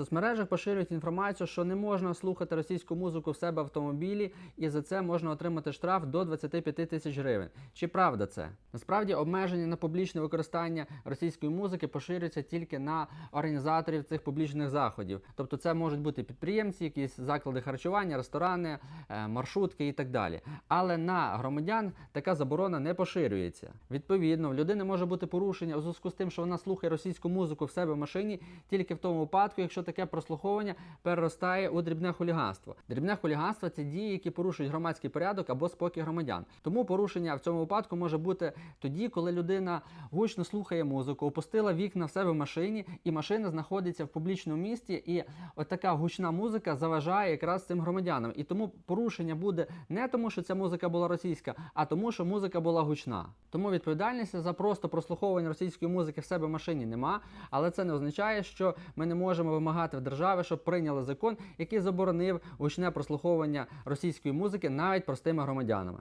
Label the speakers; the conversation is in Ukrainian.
Speaker 1: соцмережах поширюють інформацію, що не можна слухати російську музику в себе в автомобілі, і за це можна отримати штраф до 25 тисяч гривень. Чи правда це? Насправді обмеження на публічне використання російської музики поширюються тільки на організаторів цих публічних заходів. Тобто це можуть бути підприємці, якісь заклади харчування, ресторани, е, маршрутки і так далі. Але на громадян така заборона не поширюється. Відповідно, в людини може бути порушення у зв'язку з тим, що вона слухає російську музику в себе в машині тільки в тому випадку, якщо таке прослуховування переростає у дрібне хуліганство. Дрібне хуліганство це дії, які порушують громадський порядок або спокій громадян. Тому порушення в цьому випадку може бути тоді, коли людина гучно слухає музику, опустила вікна в себе в машині, і машина знаходиться в публічному місті, і от така гучна музика заважає якраз цим громадянам. І тому порушення буде не тому, що ця музика була російська, а тому, що музика була гучна. Тому відповідальності за просто прослуховування російської музики в себе в машині нема, але це не означає, що ми не можемо вимагати в держави, щоб прийняли закон, який заборонив гучне прослуховування російської музики навіть простими громадянами.